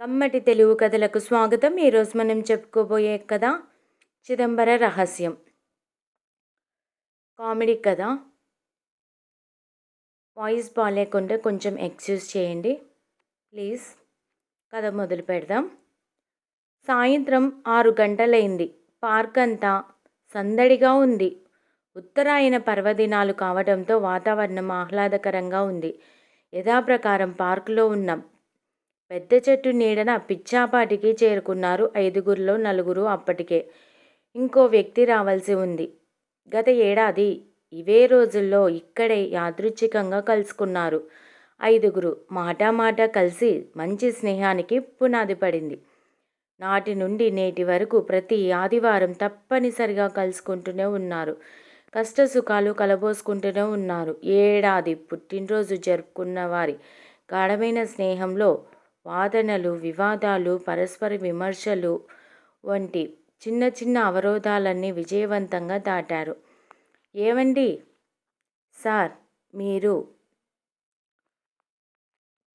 కమ్మటి తెలుగు కథలకు స్వాగతం. ఈరోజు మనం చెప్పుకోబోయే కథ చిదంబర రహస్యం. కామెడీ కథ. వాయిస్ బాగాలేకుండా కొంచెం ఎక్స్క్యూజ్ చేయండి. ప్లీజ్ కథ మొదలు పెడదాం. సాయంత్రం ఆరు గంటలైంది. పార్క్ అంతా సందడిగా ఉంది. ఉత్తరాయణ పర్వదినాలు కావడంతో వాతావరణం ఆహ్లాదకరంగా ఉంది. యథాప్రకారం పార్కులో ఉన్న. పెద్ద చెట్టు నీడన పిచ్చాపాటికి చేరుకున్నారు ఐదుగురిలో నలుగురు అప్పటికే. ఇంకో వ్యక్తి రావాల్సి ఉంది. గత ఏడాది ఇవే రోజుల్లో ఇక్కడే యాదృచ్ఛికంగా కలుసుకున్నారు. ఐదుగురు మాటామాట కలిసి మంచి స్నేహానికి పునాది పడింది. నాటి నుండి నేటి వరకు ప్రతి ఆదివారం తప్పనిసరిగా కలుసుకుంటూనే ఉన్నారు. కష్ట సుఖాలు కలబోసుకుంటూనే ఉన్నారు. ఏడాది పుట్టినరోజు జరుపుకున్న వారి గాఢమైన స్నేహంలో వాదనలు వివాదాలు పరస్పర విమర్శలు వంటి చిన్న చిన్న అవరోధాలన్నీ విజయవంతంగా దాటారు. ఏమండి సార్ మీరు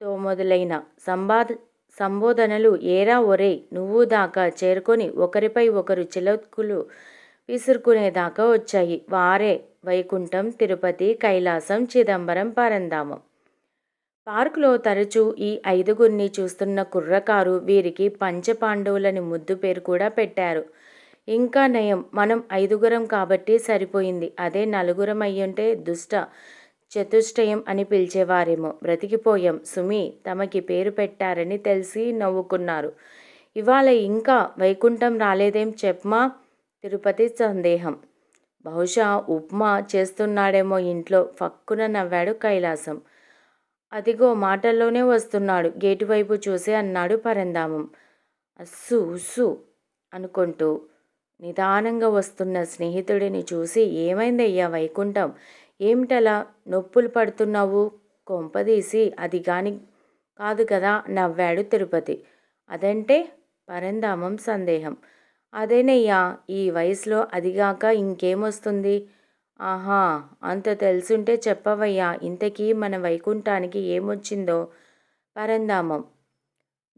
తో మొదలైన సంబాధ సంబోధనలు ఏరా ఒరే నువ్వు దాకా చేరుకొని ఒకరిపై ఒకరు చిలక్కులు విసురుకునేదాకా వచ్చాయి. వారే వైకుంఠం తిరుపతి కైలాసం చిదంబరం పరంధామం. పార్కులో తరచూ ఈ ఐదుగురిని చూస్తున్న కుర్రకారు వీరికి పంచపాండవులని ముద్దు పేరు కూడా పెట్టారు. ఇంకా నయం మనం ఐదుగురం కాబట్టి సరిపోయింది. అదే నలుగురం అయ్యుంటే దుష్ట చతుష్టయం అని పిలిచేవారేమో. బ్రతికిపోయాం. సుమి తమకి పేరు పెట్టారని తెలిసి నవ్వుకున్నారు. ఇవాళ ఇంకా వైకుంఠం రాలేదేం చెప్పమా? తిరుపతి సందేహం. బహుశా ఉప్మా చేస్తున్నాడేమో ఇంట్లో. ఫక్కున నవ్వాడు కైలాసం. అదిగో మాటల్లోనే వస్తున్నాడు. గేటు వైపు చూసి అన్నాడు పరంధామం అస్సు ఉస్సు అనుకుంటూ నిదానంగా వస్తున్న స్నేహితుడిని చూసి ఏమైందయ్యా వైకుంఠం? ఏమిటలా నొప్పులు పడుతున్నావు? కొంపదీసి అది కాని కాదు కదా నవ్వాడు తిరుపతి. అదంటే పరంధామం సందేహం. అదేనయ్యా ఈ వయసులో అదిగాక ఇంకేమొస్తుంది ఆహా అంత తెలుసుంటే చెప్పవయ్యా. ఇంతకీ మన వైకుంఠానికి ఏమొచ్చిందో? పరంధామం.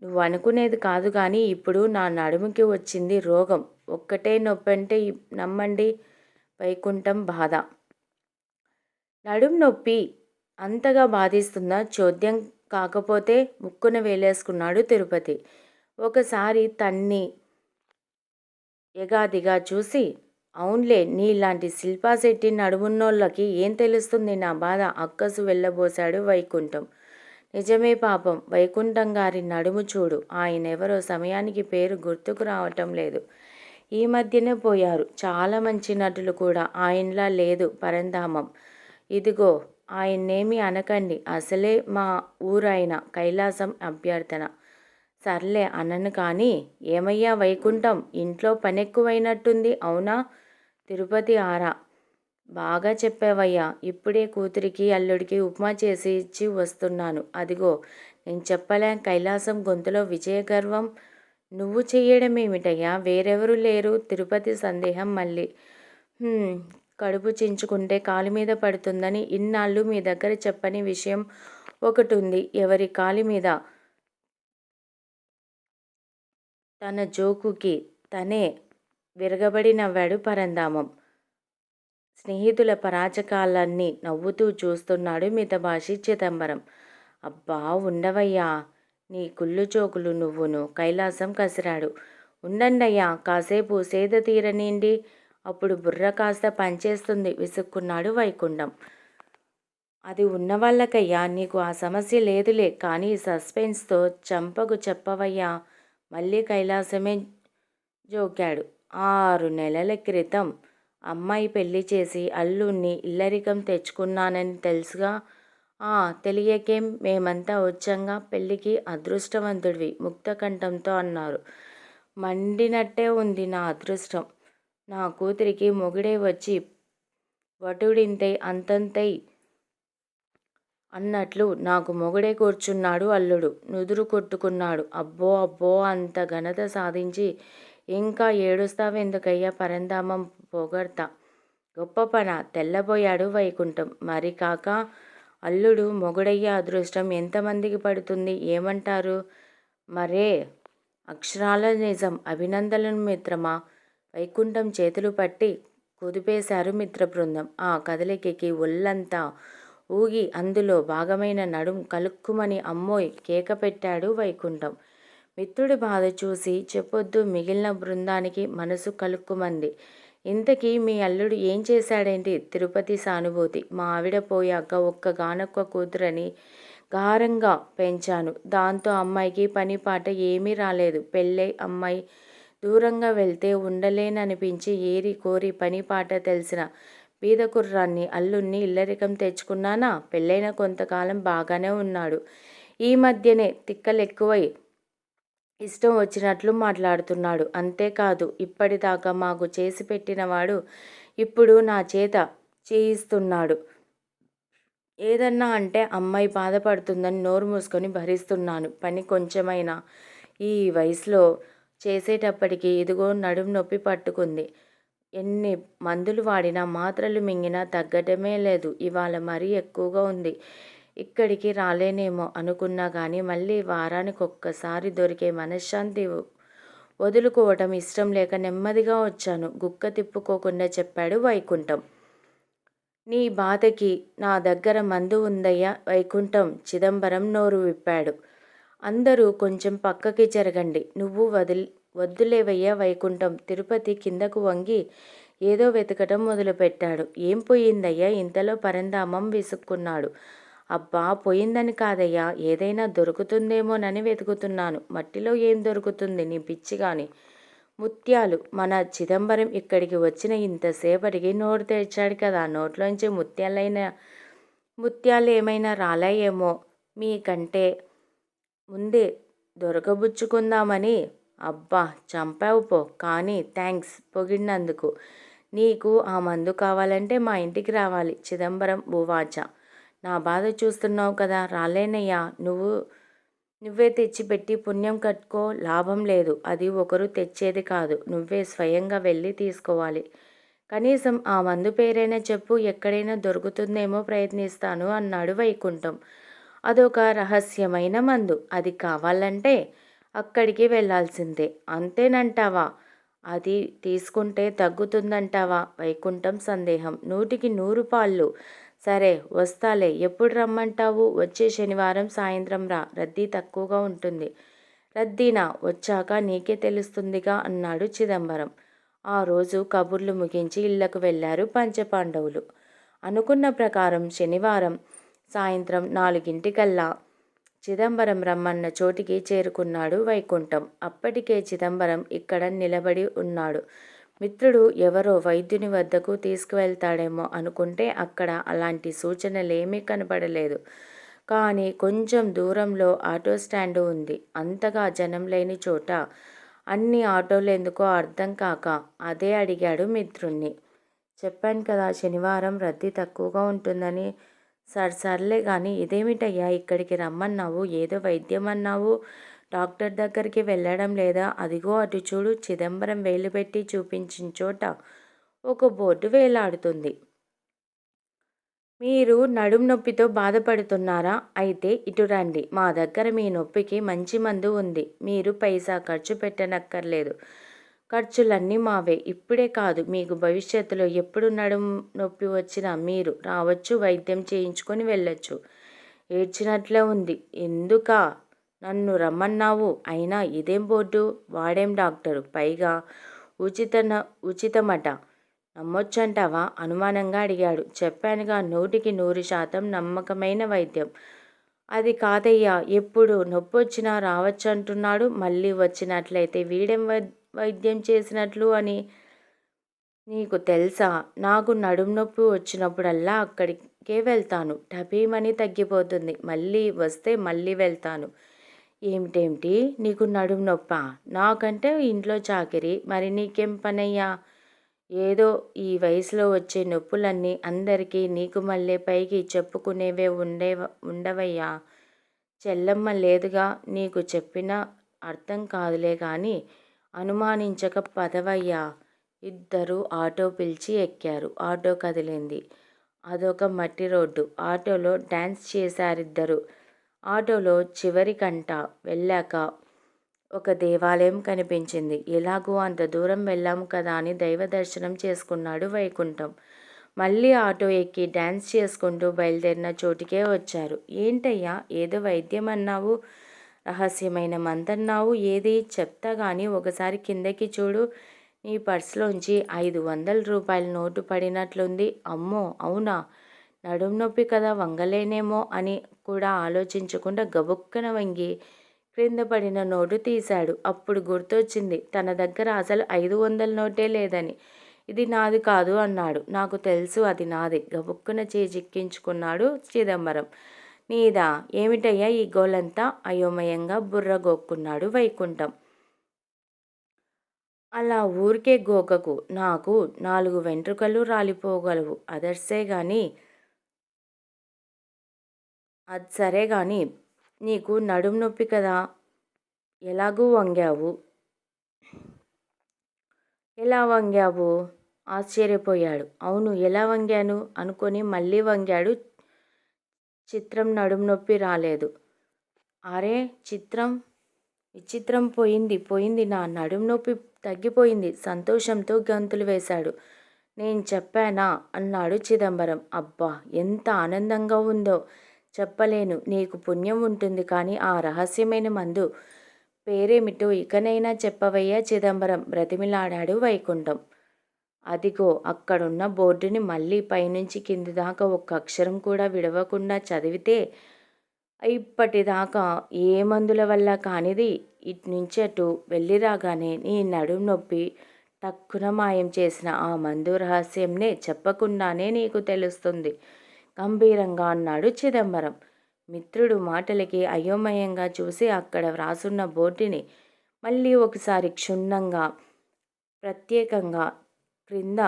నువ్వు అనుకునేది కాదు కానీ ఇప్పుడు నా నడుముకి వచ్చింది రోగం. ఒక్కటే నొప్పంటే నమ్మండి వైకుంఠం బాధ. నడుము నొప్పి అంతగా బాధిస్తుందా? చోద్యం కాకపోతే ముక్కున వేలేసుకున్నాడు తిరుపతి. ఒకసారి తన్ని ఎగాదిగా చూసి అవునులే నీలాంటి శిల్పాశెట్టి నడుమున్నోళ్ళకి ఏం తెలుస్తుంది నా బాధ? అక్కసు వెళ్ళబోశాడు వైకుంఠం. నిజమే పాపం వైకుంఠం గారి నడుము చూడు. ఆయన ఎవరో సమయానికి పేరు గుర్తుకు రావటం లేదు. ఈ మధ్యనే పోయారు. చాలా మంచి నటులు కూడా. ఆయనలా లేదు పరంధామం. ఇదిగో ఆయన్నేమి అనకండి. అసలే మా ఊరైన కైలాసం అభ్యర్థన. సర్లే అనను కానీ ఏమయ్యా వైకుంఠం? ఇంట్లో పనెక్కువైనట్టుంది అవునా? తిరుపతి ఆరా. బాగా చెప్పావయ్యా ఇప్పుడే కూతురికి అల్లుడికి ఉప్మా చేసి ఇచ్చి వస్తున్నాను. అదిగో నేను చెప్పలేం కైలాసం గొంతులో విజయగర్వం. నువ్వు చెయ్యడమేమిటయ్యా? వేరెవరు లేరు. తిరుపతి సందేహం మళ్ళీ. కడుపు చించుకుంటే కాలు మీద పడుతుందని ఇన్నాళ్ళు మీ దగ్గర చెప్పని విషయం ఒకటి ఉంది ఎవరి కాలి మీద? తన జోకుకి తనే విరగబడి నవ్వాడు పరంధామం. స్నేహితుల పరాచకాలన్నీ నవ్వుతూ చూస్తున్నాడు మితభాషి చిదంబరం. అబ్బా ఉండవయ్యా నీ కుళ్ళు చోకులు నువ్వును. కైలాసం కసిరాడు. ఉండండయ్యా కాసేపు సేద తీరనిండి అప్పుడు బుర్ర కాస్త పనిచేస్తుంది విసుక్కున్నాడు వైకుంఠం. అది ఉన్నవాళ్ళకయ్యా నీకు ఆ సమస్య లేదులే కానీ సస్పెన్స్తో చంపకు చెప్పవయ్యా మళ్ళీ కైలాసమే జోకాడు ఆరు నెలల క్రితం అమ్మాయి పెళ్ళి చేసి అల్లుణ్ణి ఇల్లరికం తెచ్చుకున్నానని తెలుసుగా? తెలియకేం మేమంతా వచ్చంగా పెళ్ళికి అదృష్టవంతుడివి ముక్తకంఠంతో అన్నారు. మండినట్టే ఉంది నా అదృష్టం. నా కూతురికి మొగుడే వచ్చి వటుడింతై అంతంతై అన్నట్లు నాకు మొగుడే కూర్చున్నాడు అల్లుడు. నుదురు కొట్టుకున్నాడు. అబ్బో అబ్బో అంత ఘనత సాధించి ఇంకా ఏడుస్తావెందుకయ్యా? పరంధామం పొగడ్తా. గొప్ప పన. తెల్లబోయాడు వైకుంఠం. మరి కాక అల్లుడు మొగుడయ్య అదృష్టం ఎంతమందికి పడుతుంది? ఏమంటారు? మరే అక్షరాల నిజం. అభినందనలు మిత్రమా? వైకుంఠం చేతులు పట్టి కుదిపేశారు మిత్ర బృందం ఆ కదలికకి ఒళ్ళంతా ఊగి అందులో భాగమైన నడుం కలుక్కుమని అమ్మోయ్ కేక పెట్టాడు వైకుంఠం. మిత్రుడి బాధ చూసి చెప్పొద్దు మిగిలిన బృందానికి మనసు కలుక్కుమంది. ఇంతకీ మీ అల్లుడు ఏం చేశాడేంటి? తిరుపతి సానుభూతి. మా ఆవిడ పోయాక ఒక్క గానొక్క కూతురని గారంగా పెంచాను. దాంతో అమ్మాయికి పని పాట ఏమీ రాలేదు. పెళ్ళై అమ్మాయి దూరంగా వెళ్తే ఉండలేననిపించి ఏరి కోరి పని పాట తెలిసిన బీద కుర్రాన్ని అల్లుణ్ణి ఇల్లరికం తెచ్చుకున్నానా? పెళ్ళైన కొంతకాలం బాగానే ఉన్నాడు. ఈ మధ్యనే తిక్కలెక్కువై ఇష్టం వచ్చినట్లు మాట్లాడుతున్నాడు. అంతేకాదు ఇప్పటిదాకా మాకు చేసి పెట్టినవాడు ఇప్పుడు నా చేత చేయిస్తున్నాడు. ఏదన్నా అంటే అమ్మాయి బాధపడుతుందని నోరు మూసుకొని భరిస్తున్నాను. పని కొంచెమైనా ఈ వయసులో చేసేటప్పటికి ఇదిగో నడుము నొప్పి పట్టుకుంది. ఎన్ని మందులు వాడినా మాత్రలు మింగినా తగ్గటమే లేదు. ఇవాళ మరీ ఎక్కువగా ఉంది. ఇక్కడికి రాలేనేమో అనుకున్నా కానీ మళ్ళీ వారానికి ఒక్కసారి దొరికే మనశ్శాంతి వదులుకోవటం ఇష్టం లేక నెమ్మదిగా వచ్చాను. గుక్క తిప్పుకోకుండా చెప్పాడు వైకుంఠం. నీ బాధకి నా దగ్గర మందు ఉందయ్యా వైకుంఠం చిదంబరం నోరు విప్పాడు. అందరూ కొంచెం పక్కకి జరగండి. నువ్వు వదిలి వద్దులేవయ్యా వైకుంఠం. తిరుపతి కిందకు వంగి ఏదో వెతకటం మొదలుపెట్టాడు. ఏం పోయిందయ్యా? ఇంతలో పరంధామం విసుక్కున్నాడు. అబ్బా పోయిందని కాదయ్యా ఏదైనా దొరుకుతుందేమోనని వెతుకుతున్నాను. మట్టిలో ఏం దొరుకుతుంది నీ పిచ్చి కానీ ముత్యాలు మన చిదంబరం ఇక్కడికి వచ్చిన ఇంతసేపటికి నోరు తెరిచాడు కదా నోట్లోంచి ముత్యాలైన ముత్యాలు ఏమైనా రాలాయేమో? మీకంటే ముందే దొరకబుచ్చుకుందామని? అబ్బా చంపావు పో కానీ థ్యాంక్స్ పొగిడినందుకు. నీకు ఆ మందు కావాలంటే మా ఇంటికి రావాలి చిదంబరం భూవాచ. నా బాధ చూస్తున్నావు కదా రాలేనయ్యా. నువ్వు నువ్వే తెచ్చిపెట్టి పుణ్యం కట్టుకో లాభం లేదు. అది ఒకరు తెచ్చేది కాదు. నువ్వే స్వయంగా వెళ్ళి తీసుకోవాలి. కనీసం ఆ మందు పేరైనా చెప్పు ఎక్కడైనా దొరుకుతుందేమో ప్రయత్నిస్తాను అన్నాడు వైకుంఠం. అదొక రహస్యమైన మందు. అది కావాలంటే అక్కడికి వెళ్ళాల్సిందే. అంతేనంటావా? అది తీసుకుంటే తగ్గుతుందంటావా? వైకుంఠం సందేహం. నూటికి నూరు పాళ్ళు. సరే వస్తాలే. ఎప్పుడు రమ్మంటావు? వచ్చే శనివారం సాయంత్రం రా. రద్దీ తక్కువగా ఉంటుంది. రద్దీనా? వచ్చాక నీకే తెలుస్తుందిగా అన్నాడు చిదంబరం. ఆ రోజు కబుర్లు ముగించి ఇళ్ళకు వెళ్ళారు పంచపాండవులు. అనుకున్న ప్రకారం శనివారం సాయంత్రం నాలుగింటికల్లా చిదంబరం రమ్మన్న చోటికి చేరుకున్నాడు వైకుంఠం. అప్పటికే చిదంబరం ఇక్కడ నిలబడి ఉన్నాడు. మిత్రుడు ఎవరో వైద్యుని వద్దకు తీసుకువెళ్తాడేమో అనుకుంటే అక్కడ అలాంటి సూచనలేమీ కనపడలేదు కానీ కొంచెం దూరంలో ఆటో స్టాండ్ ఉంది. అంతగా జనం లేని చోట అన్ని ఆటోలు ఎందుకో అర్థం కాక అదే అడిగాడు మిత్రుణ్ణి. చెప్పాను కదా శనివారం రద్దీ తక్కువగా ఉంటుందని. సర్ సర్లే కానీ ఇదేమిటయ్యా ఇక్కడికి రమ్మన్నావు? ఏదో వైద్యం అన్నావు? డాక్టర్ దగ్గరికి వెళ్ళడం లేదా అదిగో అటు చూడు చిదంబరం వేలు పెట్టి చూపించిన చోట ఒక బోర్డు వేలాడుతుంది. మీరు నడుం నొప్పితో బాధపడుతున్నారా? అయితే ఇటు రండి. మా దగ్గర మీ నొప్పికి మంచి మందు ఉంది. మీరు పైసా ఖర్చు పెట్టనక్కర్లేదు. ఖర్చులన్నీ మావే. ఇప్పుడే కాదు. మీకు భవిష్యత్తులో ఎప్పుడు నడుం నొప్పి వచ్చినా మీరు రావచ్చు వైద్యం చేయించుకొని వెళ్ళొచ్చు. ఏడ్చినట్లే ఉంది. ఎందుకా? నన్ను రమ్మన్నావు. అయినా ఇదేం బోర్డు? వాడేం డాక్టరు? పైగా ఉచిత ఉచితమట. నమ్మొచ్చంటావా? అనుమానంగా అడిగాడు. చెప్పానుగా నూటికి నూరు శాతం నమ్మకమైన వైద్యం. అది కాదయ్యా ఎప్పుడు నొప్పొచ్చినా రావచ్చంటున్నాడు. మళ్ళీ వచ్చినట్లయితే వీడెం వైద్యం చేసినట్లు అని నీకు తెలుసా? నాకు నడుం నొప్పి వచ్చినప్పుడల్లా అక్కడికే వెళ్తాను. టపీమని తగ్గిపోతుంది. మళ్ళీ వస్తే మళ్ళీ వెళ్తాను. ఏమిటేమిటి నీకు నడుము నొప్ప? నాకంటే ఇంట్లో చాకిరి. మరి నీకేం పనయ్యా? ఏదో ఈ వయసులో వచ్చే నొప్పులన్నీ అందరికీ నీకు మళ్ళీ పైకి చెప్పుకునేవే ఉండే ఉండవయ్యా. చెల్లమ్మ లేదుగా నీకు చెప్పిన అర్థం కాదులే కానీ అనుమానించక పదవయ్యా. ఇద్దరు ఆటో పిలిచి ఎక్కారు. ఆటో కదిలింది. అదొక మట్టి రోడ్డు. ఆటోలో డ్యాన్స్ చేశారిద్దరు. ఆటోలో చివరికంట వెళ్ళాక ఒక దేవాలయం కనిపించింది. ఎలాగో అంత దూరం వెళ్ళాము కదా అని దైవ దర్శనం చేసుకున్నాడు వైకుంఠం. మళ్ళీ ఆటో ఎక్కి డ్యాన్స్ చేసుకుంటూ బయలుదేరిన చోటికే వచ్చారు. ఏంటయ్యా ఏదో వైద్యం అన్నావు? రహస్యమైన మందన్నావు ఏది? చెప్తా కానీ ఒకసారి కిందకి చూడు. నీ పర్సులోంచి ఐదు వందల రూపాయల నోటు పడినట్లుంది. అమ్మో అవునా? నడుం నొప్పి కదా వంగలేనేమో అని కూడా ఆలోచించకుండా గబుక్కన వంగి క్రింద పడిన నోటు తీశాడు. అప్పుడు గుర్తొచ్చింది తన దగ్గర అసలు ఐదు వందల నోటే లేదని. ఇది నాది కాదు అన్నాడు. నాకు తెలుసు అది నాది. గబుక్కున చేజిక్కించుకున్నాడు చిదంబరం. నీదా? ఏమిటయ్యా ఈ గోలంతా? అయోమయంగా బుర్రగోక్కున్నాడు వైకుంఠం. అలా ఊరికే గోకకు. నాకు నాలుగు వెంట్రుకలు రాలిపోగలవు. అదర్సే కానీ అది సరే కానీ నీకు నడుము నొప్పి కదా. ఎలాగూ వంగావు. ఎలా వంగావు? ఆశ్చర్యపోయాడు. అవును ఎలా వంగాను? అనుకొని మళ్ళీ వంగాడు. చిత్రం నడుము నొప్పి రాలేదు. అరే చిత్రం? విచిత్రం పోయింది పోయింది నా నడుం నొప్పి తగ్గిపోయింది. సంతోషంతో గంతులు వేశాడు. నేను చెప్పానా? అన్నాడు చిదంబరం. అబ్బా ఎంత ఆనందంగా ఉందో. చెప్పలేను. నీకు పుణ్యం ఉంటుంది కానీ ఆ రహస్యమైన మందు పేరేమిటో ఇకనైనా చెప్పవయ్యా చిదంబరం బ్రతిమిలాడాడు వైకుంఠం. అదిగో అక్కడున్న బోర్డుని మళ్ళీ పైనుంచి కింది దాకా ఒక్క అక్షరం కూడా విడవకుండా చదివితే ఇప్పటిదాకా ఏ మందుల వల్ల కానిది? ఇటునుంచి అటు వెళ్ళి రాగానే నీ నడుం నొప్పి టక్కున మాయం చేసిన ఆ మందు రహస్యంనే చెప్పకుండానే నీకు తెలుస్తుంది. గంభీరంగా అన్నాడు చిదంబరం. మిత్రుడు మాటలకి అయోమయంగా చూసి అక్కడ వ్రాసున్న బోర్డుని మళ్ళీ ఒకసారి క్షుణ్ణంగా ప్రత్యేకంగా క్రింద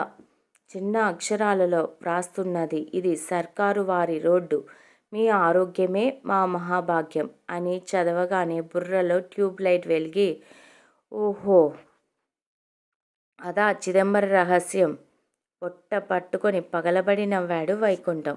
చిన్న అక్షరాలలో వ్రాస్తున్నది. ఇది సర్కారు వారి రోడ్డు. మీ ఆరోగ్యమే మా మహాభాగ్యం అని చదవగానే బుర్రలో ట్యూబ్ లైట్ వెలిగి ఓహో! అదా చిదంబర రహస్యం. పొట్ట పట్టుకొని పగలబడి నవ్వాడు వైకుంఠం.